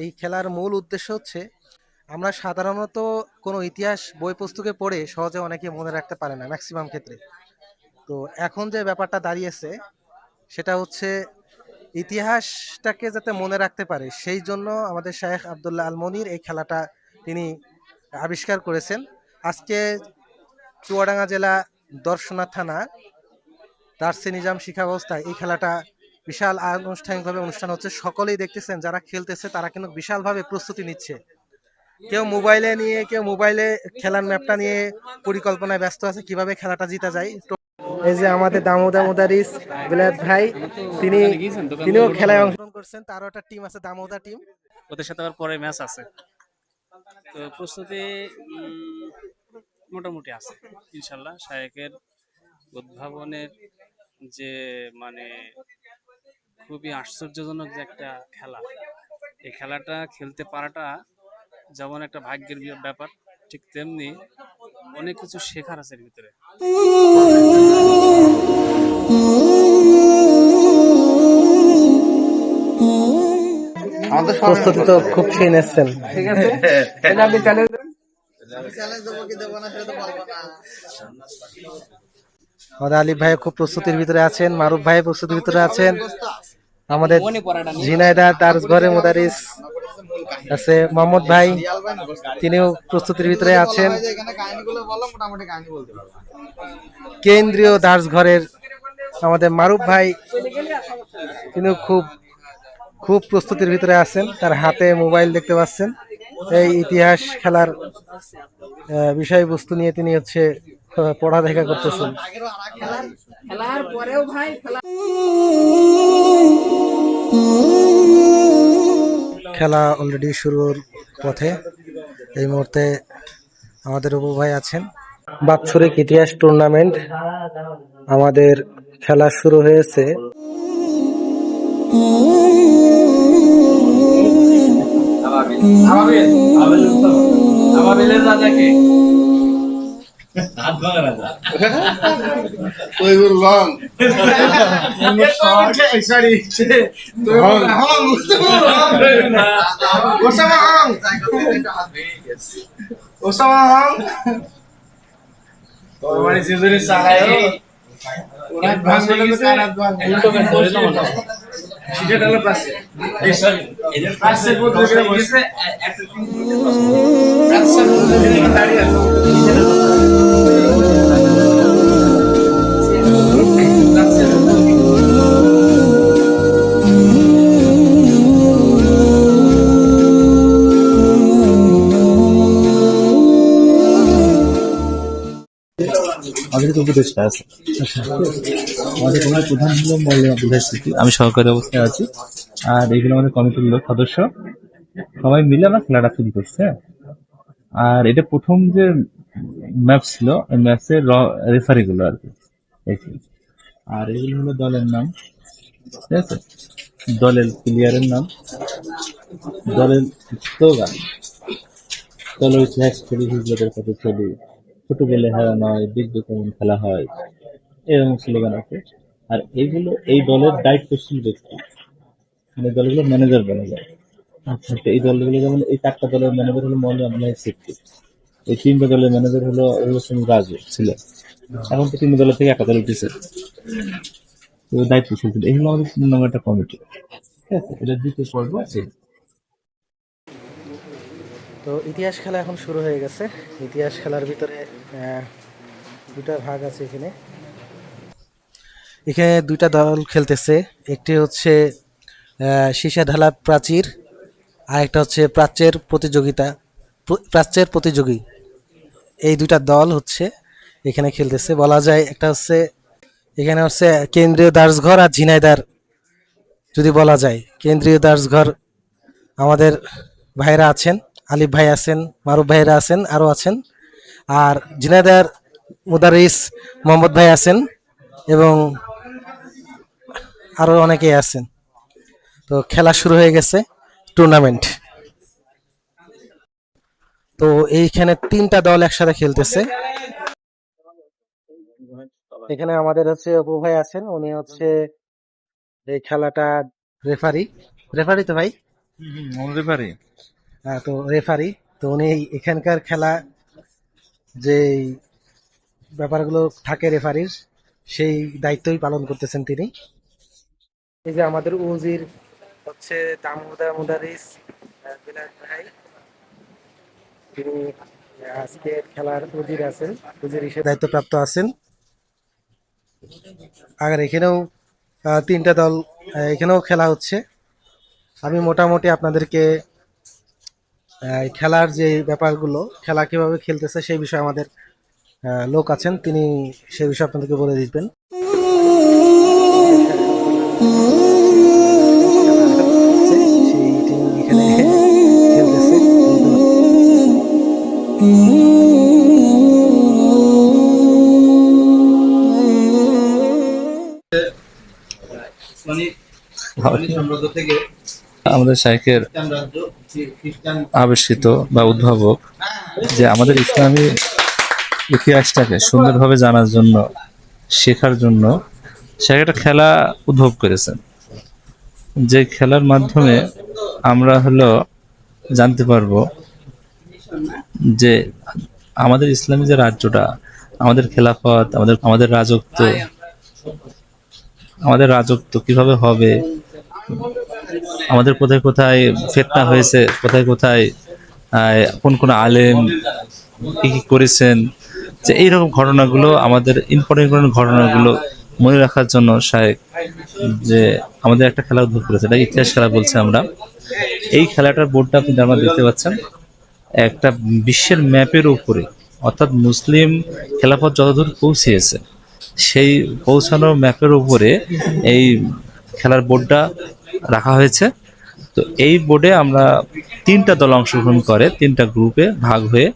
এই খেলার মূল উদ্দেশ্য হচ্ছে, আমরা সাধারণত কোনো ইতিহাস বই পুস্তকে পড়ে সহজে অনেকে মনে রাখতে পারে না ম্যাক্সিমাম ক্ষেত্রে। তো এখন যে ব্যাপারটা দাঁড়িয়েছে, সেটা হচ্ছে ইতিহাসটাকে যাতে মনে রাখতে পারে, সেই জন্য আমাদের শায়েখ আবদুল্লাহ আলমনির এই খেলাটা তিনি আবিষ্কার করেছেন। আজকে চুয়াডাঙ্গা জেলা দর্শনা থানা, দার্সে নিজাম শিক্ষা ব্যবস্থায় এই খেলাটা বিশাল আনুষ্ঠানিকভাবে অনুষ্ঠান হচ্ছে। সকলেই দেখতেছেন, যারা খেলতেছে তারা কিন্তু বিশালভাবে প্রস্তুতি নিচ্ছে। কেউ মোবাইলে নিয়ে, কেউ মোবাইলে খেলার ম্যাপটা নিয়ে পরিকল্পনায় ব্যস্ত আছে, কীভাবে খেলাটা জিতা যায়। এই যে আমাদের দামোদা মুদারিস বিলাত ভাই, তিনি, তিনিও খেলায় অংশগ্রহণ করছেন, তারও একটা টিম আছে, দামোদা টিম। ওদের সাথে আবার পরে ম্যাচ আছে। তো প্রস্তুতি মোটামুটি আছে, ইনশাল্লাহ। শায়েকের উদ্ভাবনের যে মানে খুবই আশ্চর্যজনক যে একটা খেলা। এই খেলাটা খেলতে পারাটা যেমন একটা ভাগ্যের ব্যাপার ঠিক তেমনি অনেক কিছু শেখার আছে এর ভিতরে। প্রস্তুতি তো খুব সেই নিচ্ছেন আমাদের আলিফ ভাই খুব প্রস্তুতির ভিতরে আছেন মারুফ ভাই প্রস্তুতির ভিতরে আছেন। আমাদের ঝিনাইদা তার ঘরে মোদারিস আছে মোহাম্মদ ভাই তিনিও প্রস্তুতির ভিতরে আছেন। কেন্দ্রীয় দাস ঘরের আমাদের মারুফ ভাই তিনিও খুব খুব প্রস্তুতির ভিতরে আছেন। তার হাতে মোবাইল দেখতে পাচ্ছেন। এই ইতিহাস খেলার বিষয়বস্তু নিয়ে তিনি হচ্ছে পড়ালেখা করতেছেন। খেলা অলরেডি শুরুর পথে। এই মুহূর্তে আমাদের অপু ভাই আছেন। বাৎসরিক ইতিহাস টুর্নামেন্ট আমাদের খেলা শুরু হয়েছে। তৈবুর রং সরি ওসামা হং ওসামা হং তোমার সিজুরি সাহায় ওরা ভাঙ গেল কারাত ভাঙ উল্টো করে ধরে তো মনে সেটা হলো পাশে এই সরি পাশে বদলে গেছে বসে আচ্ছা দাঁড়িয়ে আমাদের উপদেষ্টা আছে। আমাদের প্রধান হলো মৌলানা আবদুল্লাহ আমি সহকারী অবস্থায় আছি। আর এগুলো আমাদের কমিটির লোক সদস্য। সবাই মিলে আমরা খেলাটা শুরু করছে হ্যাঁ? আর এটা প্রথম যে ম্যাপ ছিল এই ম্যাপের রেফারি গুলো আর কি। আর এগুলো হলো দলের নাম। ঠিক আছে? দলের প্লেয়ারের নাম। দলের স্লোগান দলের ইতিহাস চলি হিজরতের কত চলি। ছোট গেলে হারা নয় দিগ্গ কেমন খেলা হয় এরকম স্লোগান আছে। আর এইগুলো এই দলের দায়িত্বশীল ব্যক্তি। মানে দলগুলো ম্যানেজার বলা যায়। আচ্ছা। এই দলগুলো যেমন এই চারটা দলের ম্যানেজার হলো মৌলানা আবদুল্লাহ সিদ্দিক। এই তিনটা দলের ম্যানেজার হলো রোশন রাজু ছিল এখন তো তিন দলের থেকে একটা দল উঠেছে। তো দায়িত্বশীল ছিল। এই হলো আমাদের তিন নম্বর একটা কমিটি ঠিক আছে এটা দ্বিতীয় পর্ব আছে। তো ইতিহাস খেলা এখন শুরু হয়ে গেছে। ইতিহাস খেলার ভিতরে দুটা ভাগ আছে এখানে। এখানে দুইটা দল খেলতেছে। একটি হচ্ছে সীসা ঢালা প্রাচীর, আর একটা হচ্ছে প্রাচ্যের প্রতিযোগিতা প্রাচ্যের প্রতিযোগী। এই দুইটা দল হচ্ছে এখানে খেলতেছে। বলা যায় একটা হচ্ছে, এখানে হচ্ছে কেন্দ্রীয় দাসঘর আর ঝিনাইদার যদি বলা যায়, কেন্দ্রীয় দাসঘর আমাদের ভাইরা আছেন, আলিফ ভাই আছেন, মারুফ ভাইরা আছেন, আরও আছেন। আর ঝিনাইদার মুদারিস মোহাম্মদ ভাই আছেন এবং আরও অনেকেই আছেন। তো খেলা শুরু হয়ে গেছে টুর্নামেন্ট তো এইখানে তিনটা দল একসাথে খেলতেছে। এখানে আমাদের হচ্ছে অপু ভাই আছেন উনি হচ্ছে এই খেলাটা রেফারি রেফারি তো ভাই? রেফারি হ্যাঁ তো রেফারি তো উনি এখানকার খেলা যে ব্যাপারগুলো থাকে রেফারির সেই দায়িত্বই পালন করতেছেন তিনি। এই যে আমাদের উজির হচ্ছে দামোদা মুদারিস বিলাল ভাই তিনি আজকে খেলার উজির আছেন উজির হিসেবে। দায়িত্বপ্রাপ্ত আছেন। আর এখানেও তিনটা দল এখানেও খেলা হচ্ছে। আমি মোটামুটি আপনাদেরকে খেলার যে ব্যাপারগুলো খেলা কীভাবে খেলতেছে সেই বিষয়ে আমাদের লোক আছেন তিনি সেই বিষয়ে আপনাদেরকে বলে দিবেন খেলতেছে আমাদের শাইখের আবিষ্কৃত বা উদ্ভাবক যে আমাদের ইসলামী ইতিহাসটাকে সুন্দরভাবে জানার জন্য, শেখার জন্য সে একটা খেলা উদ্ভব করেছেন। যে খেলার মাধ্যমে আমরা হলো জানতে পারব যে আমাদের ইসলামী যে রাজ্যটা, আমাদের খেলাফত, আমাদের আমাদের রাজত্ব আমাদের রাজত্ব কীভাবে হবে আমাদের কোথায় কোথায় ফেতনা হয়েছে, কোথায় কোথায় কোন কোন আলেম কি কি করেছেন, যে এইরকম ঘটনাগুলো আমাদের ইম্পর্টেন্ট ঘটনাগুলো মনে রাখার জন্য শায়েক যে আমাদের একটা খেলা উদ্ভব করেছে, এটা ইতিহাস খেলা বলছে আমরা। এই খেলাটার বোর্ডটা আপনি আমার দেখতে পাচ্ছেন, একটা বিশ্বের ম্যাপের উপরে, অর্থাৎ মুসলিম খেলাফত যতদূর পৌঁছিয়েছে সেই পৌঁছানোর ম্যাপের উপরে এই খেলার বোর্ডটা রাখা হয়েছে। তো এই বোর্ডে আমরা তিনটা দল অংশগ্রহণ করে, তিনটা গ্রুপে ভাগ হয়ে,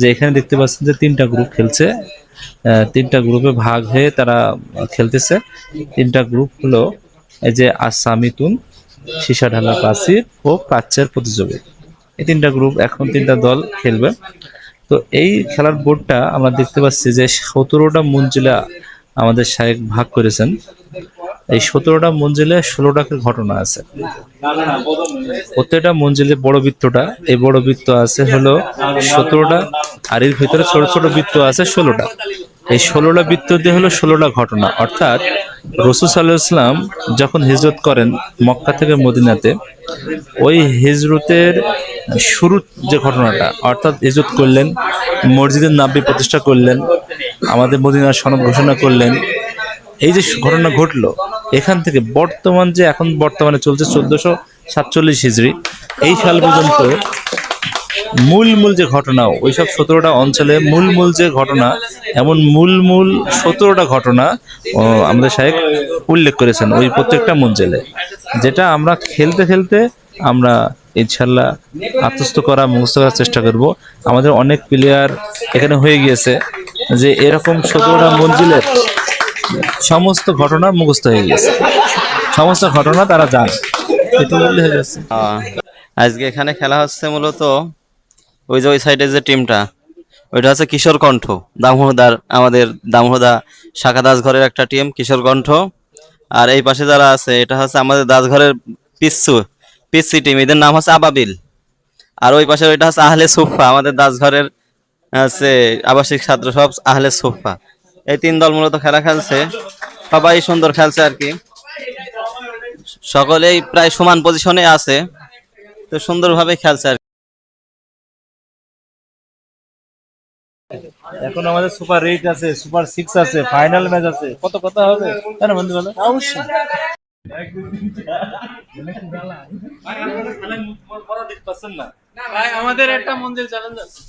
যে এখানে দেখতে পাচ্ছেন যে তিনটা গ্রুপ খেলছে। তিনটা গ্রুপে ভাগ হয়ে তারা খেলতেছে। তিনটা গ্রুপ হলো এই যে আসামিতুন সীসা ঢালা প্রাচীর ও প্রাচ্যের প্রতিযোগী। এই তিনটা গ্রুপ এখন তিনটা দল খেলবে। তো এই খেলার বোর্ডটা আমরা দেখতে পাচ্ছি যে সতেরোটা মঞ্জিলা আমাদের শায়েক ভাগ করেছেন। এই সতেরোটা মঞ্জিলে ষোলোটা ঘটনা আছে? প্রত্যেকটা মঞ্জিলে বড় বৃত্তটা, এই বড় বৃত্ত আছে হলো সতেরোটা, আর এর ভিতরে ছোট ছোট বৃত্ত আছে ষোলোটা। এই ষোলোটা বৃত্ত দিয়ে হলো ষোলোটা ঘটনা। অর্থাৎ রসুল সাল্লাহ ইসলাম যখন হিজরত করেন মক্কা থেকে মদিনাতে, ওই হিজরতের শুরুর যে ঘটনাটা, অর্থাৎ হিজরত করলেন, মসজিদের নাব্বি প্রতিষ্ঠা করলেন, আমাদের মদিনার সনদ ঘোষণা করলেন, এই যে ঘটনা ঘটলো এখান থেকে বর্তমান যে এখন বর্তমানে চলছে চোদ্দশো সাতচল্লিশ হিজড়ি, এই সাল পর্যন্ত মূল মূল যে ঘটনা, ওইসব সতেরোটা অঞ্চলে মূল মূল যে ঘটনা, এমন মূল মূল সতেরোটা ঘটনা আমাদের সাহেব উল্লেখ করেছেন ওই প্রত্যেকটা মঞ্জেলে, যেটা আমরা খেলতে খেলতে আমরা ইনশাল্লাহ আত্মস্থ করা, মুখস্থ করার চেষ্টা করব। আমাদের অনেক প্লেয়ার এখানে হয়ে গিয়েছে যে এরকম সতেরোটা মঞ্জিলের সমস্ত ঘটনা মুখস্থ হয়ে গেছে। সমস্ত ঘটনা তারা জানে। আজকে এখানে খেলা হচ্ছে মূলত ওই যে ওই সাইডের যে টিমটা ওইটা হচ্ছে কিশোর কণ্ঠ। দামোহদার আমাদের দামোহদা শাখা দাসঘরের একটা টিম কিশোর কণ্ঠ। আর এই পাশে যারা আছে, এটা হচ্ছে আমাদের দাস দাসঘরের পিচ্ছু পিচ্ছি টিম এদের নাম হচ্ছে আবাবিল। আর ওই পাশে ওইটা হচ্ছে আহলে সুফা, আমাদের দাসঘরের, হচ্ছে আবাসিক ছাত্র সব আহলে সুফা। এই তিন দল মূলত খেলা খেলছে। সবাই সুন্দর খেলছে আর কি। সকলেই প্রায় সমান পজিশনে আছে। তো সুন্দরভাবে খেলছে আর কি। এখন আমাদের সুপার এইট আছে সুপার সিক্স আছে ফাইনাল ম্যাচ আছে। কত কথা হবে? তাই না বন্ধু বলো? অবশ্যই। আমাদের একটা মন্দির চ্যালেঞ্জ আছে।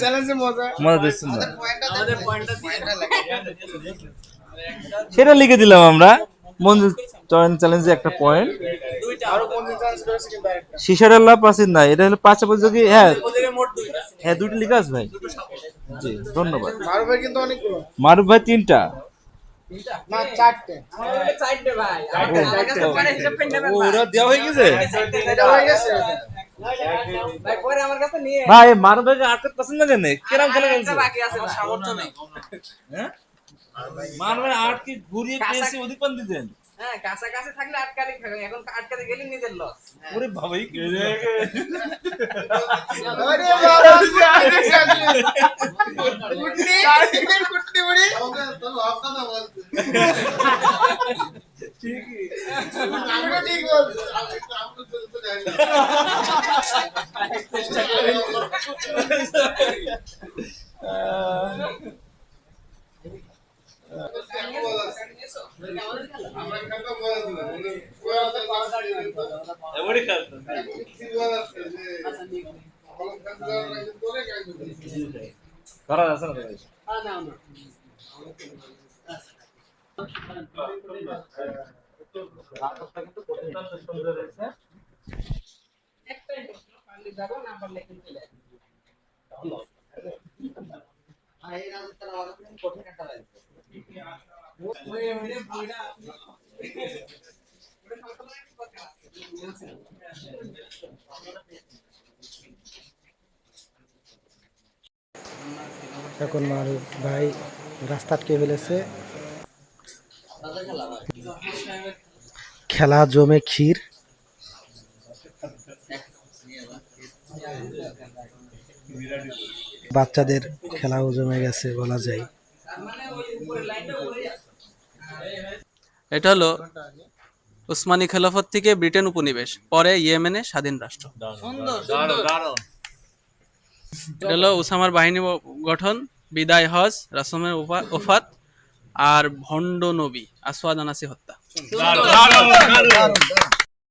চ্যালেঞ্জে মজা। মজা দিচ্ছেন না। আমাদের পয়েন্টটা সেটা লিখে দিলাম আমরা। মঞ্জুর চয়ন চ্যালেঞ্জে একটা পয়েন্ট কিন্তু শিশার আল্লাহ পাসির না? এটা হলো পাঁচ প্রতিযোগী হ্যাঁ। হ্যাঁ দুটো লিখা আছে ভাই জি ধন্যবাদ। মারুফের কিন্তু অনেকগুলো। মারুফ ভাই তিনটা। না চারটে। ও, ওরা দেওয়া হয়ে গেছে। এটা হয়ে ভাই আটকে পছন্দ কেন কিরম খেলা খেলছে? হ্যাঁ? মারুফ ভাই আট কি ঘুরিয়ে পেয়েছে অধিক পান দিতেন? হ্যাঁ কাছাকাছি থাকলে আটকালি এখন আটকাতে গেলে নিজের লস ওরে বাবাই কি এমনই খেলতো করা যাচ্ছে না এখন মারুফ ভাই রাস্তা আটকে ফেলেছে। খেলা জমে ক্ষীর। বাচ্চাদের খেলাও জমে গেছে বলা যায়। এটা হলো উসমানী খেলাফত থেকে ব্রিটেন উপনিবেশ পরে ইয়েমেনে স্বাধীন রাষ্ট্র। এটা হলো উসামার বাহিনী গঠন বিদায় হজ রাসমের ওফা- ওফাত আর ভণ্ড নবী আসওয়াদ আনাসি হত্যা।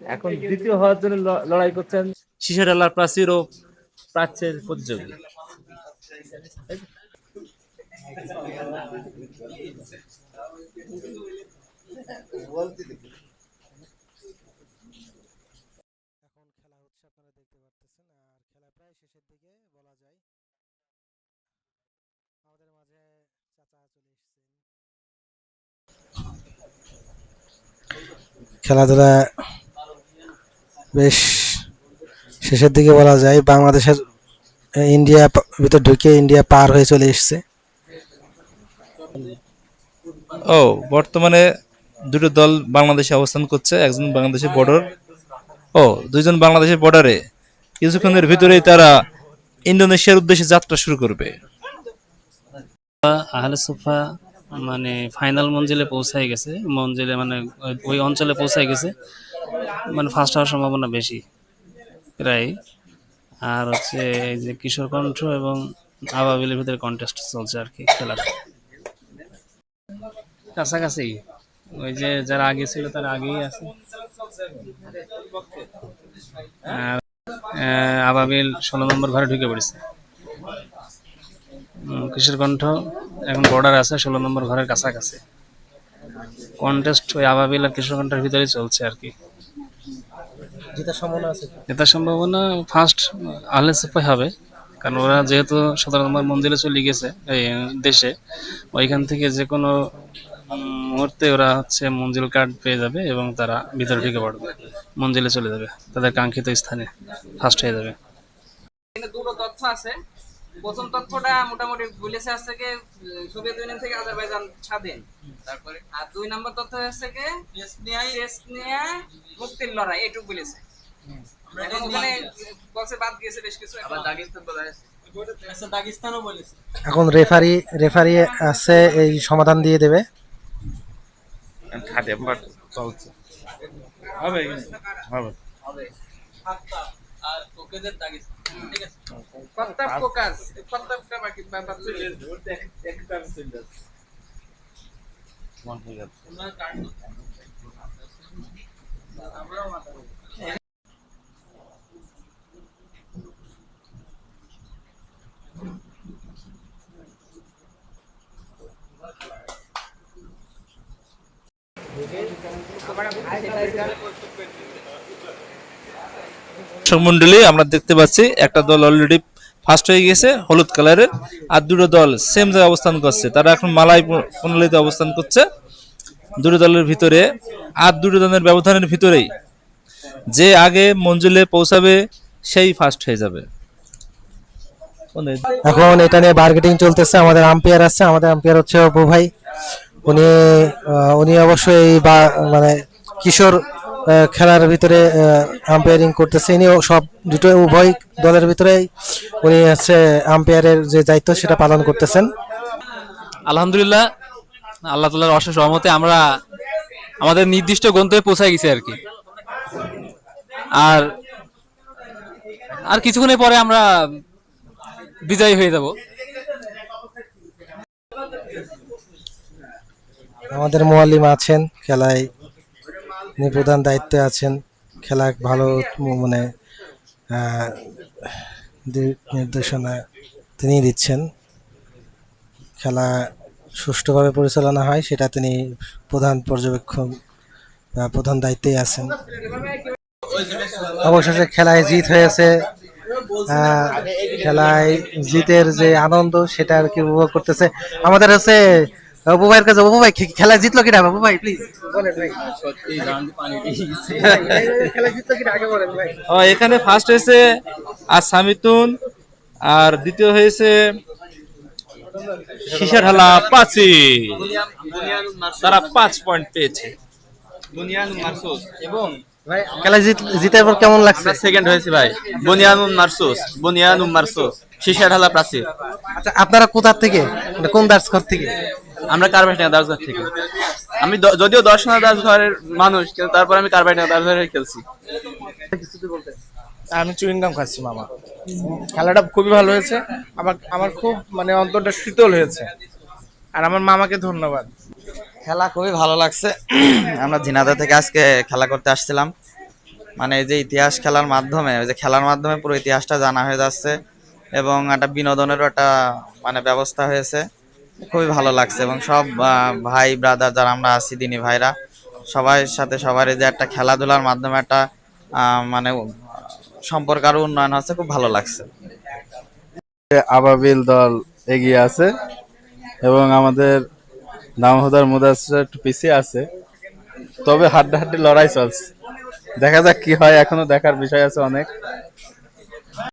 এখন দ্বিতীয় হওয়ার জন্য ল- লড়াই করছেন শিশারাল্লাহ প্রাচীর ও প্রাচ্যের প্রতিযোগী। এখন খেলা হচ্ছে আপনারা দেখতে পারতেছেন আর খেলা প্রায় শেষের দিকে বলা যায় আমাদের মাঝে চাচা চলে এসেছেন খেলাধুলা বেশ শেষের দিকে বলা যায় বাংলাদেশের ইন্ডিয়া ভিতর ঢুকে ইন্ডিয়া পার হয়ে চলে এসেছে। ও বর্তমানে দুটো দল বাংলাদেশে অবস্থান করছে একজন বাংলাদেশের বর্ডার ও দুইজন বাংলাদেশের বর্ডারে কিছুক্ষণের ভিতরেই তারা ইন্দোনেশিয়ার উদ্দেশ্যে যাত্রা শুরু করবে। আহলে সুফা মানে ফাইনাল মঞ্জিলে পৌঁছায় গেছে মঞ্জিলে মানে ওই- ওই অঞ্চলে পৌঁছায় গেছে। মানে ফার্স্ট হওয়ার সম্ভাবনা বেশি প্রায়। আর হচ্ছে এই যে কিশোর কণ্ঠ এবং আবাবিলের ভিতরে কন্টেস্ট চলছে আর কি খেলার। কাছাকাছি ওই যে যারা আগে ছিল তারা আগেই আছে। আবাবিল ষোলো নম্বর ঘরে ঢুকে পড়েছে। উম, কিশোরকণ্ঠ এখন বর্ডার আছে ষোলো নম্বর ঘরের কাছাকাছি। কন্টেস্ট ওই আবাবিল আর কিশোরকণ্ঠের ভিতরেই চলছে আর কি। যেটা সম্ভাবনা আছে এটা সম্ভাবনা ফার্স্ট আহলে সুফাই হবে কারণ ওরা যেহেতু সতেরো নম্বর মন্দিরে চলে গেছে এই দেশে ওইখান থেকে যে কোনো মুহূর্তে ওরা হচ্ছে মঞ্জিল কার্ড পেয়ে যাবে এবং তারা ভিতরে ঢুকে পড়বে মঞ্জিলে চলে যাবে তাদের কাঙ্ক্ষিত স্থানে ফার্স্ট হয়ে যাবে। দুটো তথ্য আছে। প্রথম তথ্যটা মোটামুটি বলেছে আছে কি উম, সোভিয়েত ইউনিয়ন থেকে আজারবাইজান স্বাধীন। তারপরে আর দুই নম্বর তথ্য হচ্ছে কি চেচনিয়া মুক্তির লড়াই এটুকু বলেছে। এখন ওখানে বক্সে বাদ গিয়েছে বেশ কিছু আবার দাগিস্তান বলা হয়েছে। আচ্ছা এখন রেফারি রেফারি আছে এই সমাধান দিয়ে দেবে। চলছে। হবে হবে। আর কোকেদের তাগিদ ঠিক আছে প্রতাপ কোকাস প্রতাপ কা বাকি বাবা চলে ধরতে একটা সিলিন্ডার কোন হয়ে গেল না কার্ড আমরাও মাথা আবার দর্শক মন্ডলী, আমরা দেখতে পাচ্ছি একটা দল অলরেডি ফার্স্ট হয়ে গেছে, হলুদ কালারের, আর দুটো দল সেম জায়গায় অবস্থান করছে। তারা এখন মালাই প্রণালীতে অবস্থান করছে। দুটো দলের ভিতরে, আর দুটো দলের ব্যবধানের ভিতরেই যে আগে মঞ্জিলে পৌঁছাবে, সেই ফার্স্ট হয়ে যাবে। এখন এটা নিয়ে বার্গেটিং চলতেছে, আমাদের আম্পায়ার আছে, আমাদের আম্পায়ার হচ্ছে অপু ভাই। উনি উনি অবশ্যই বা মানে কিশোর খেলার ভিতরে আম্পায়ারিং করতেছে। ইনি সব দুটো উভয় দলের ভিতরেই উনি হচ্ছে আম্পায়ারের যে দায়িত্ব সেটা পালন করতেছেন। আলহামদুলিল্লাহ আল্লাহ তালার অশেষ রহমতে আমরা আমাদের নির্দিষ্ট গন্তব্যে পৌঁছায় গেছি আর কি। আর আর কিছুক্ষণের পরে আমরা বিজয়ী হয়ে যাব। আমাদের মোয়াল্লিম আছেন খেলায় উনি প্রধান দায়িত্বে আছেন। খেলা ভালো মানে নির্দেশনা তিনি দিচ্ছেন। খেলা সুষ্ঠুভাবে পরিচালনা হয়, সেটা তিনি প্রধান পর্যবেক্ষক বা প্রধান দায়িত্বেই আছেন। অবশেষে খেলায় জিত হয়েছে। খেলায় জিতের যে আনন্দ, সেটা আর কি উপভোগ করতেছে। আমাদের হচ্ছে অপু ভাইয়ের কাছে অপু ভাই খে- খেলায় জিতলো কিনা? অপু ভাই প্লিজ বলেন ভাই। খেলায় জিতলো কিনা? আগে বলেন ভাই। ও, এখানে ফার্স্ট হয়েছে আর সামিতুন আর দ্বিতীয় হয়েছে শিশাঢালা পাঁচি তারা পাঁচ পয়েন্ট পেয়েছে। জিত জিতার পর কেমন লাগছে? সেকেন্ড হয়েছে ভাই। বুনিয়ানুন মারসুস বুনিয়ানুন মারসুস শিশা ঢালা প্রাচীর আচ্ছা আপনারা কোথা থেকে? মানে কোন দার্সকর থেকে? আমরা কারবাইটিয়া দাসঘর থেকে। আমি যদিও দর্শনা দাস ঘরের মানুষ কিন্তু তারপর আমি কারবাইটিয়া দাস ঘরে খেলছি। আমি চুইংগাম খাচ্ছি মামা। খেলাটা খুবই ভালো হয়েছে। আমার আমার খুব মানে অন্তরটা শীতল হয়েছে। আর আমার মামাকে ধন্যবাদ। খেলা খুবই ভালো লাগছে। আমরা ঝিনাদা থেকে আজকে খেলা করতে আসছিলাম। মানে এই যে ইতিহাস খেলার মাধ্যমে ওই যে খেলার মাধ্যমে পুরো ইতিহাসটা জানা হয়ে যাচ্ছে। এবং একটা বিনোদনেরও একটা মানে ব্যবস্থা হয়েছে। খুবই ভালো লাগছে এবং সব ভাই ব্রাদার যারা আমরা আছি, দিনী ভাইরা সবার সাথে সবার এই যে একটা খেলাধুলার মাধ্যমে একটা মানে সম্পর্ক আরও উন্নয়ন হচ্ছে, খুব ভালো লাগছে। আবাবিল দল এগিয়ে আছে এবং আমাদের দামোদর মুদাসির একটু পিছিয়ে আছে, তবে হাড্ডাহাড্ডি লড়াই চলছে। দেখা যাক কি হয়, এখনও দেখার বিষয় আছে অনেক।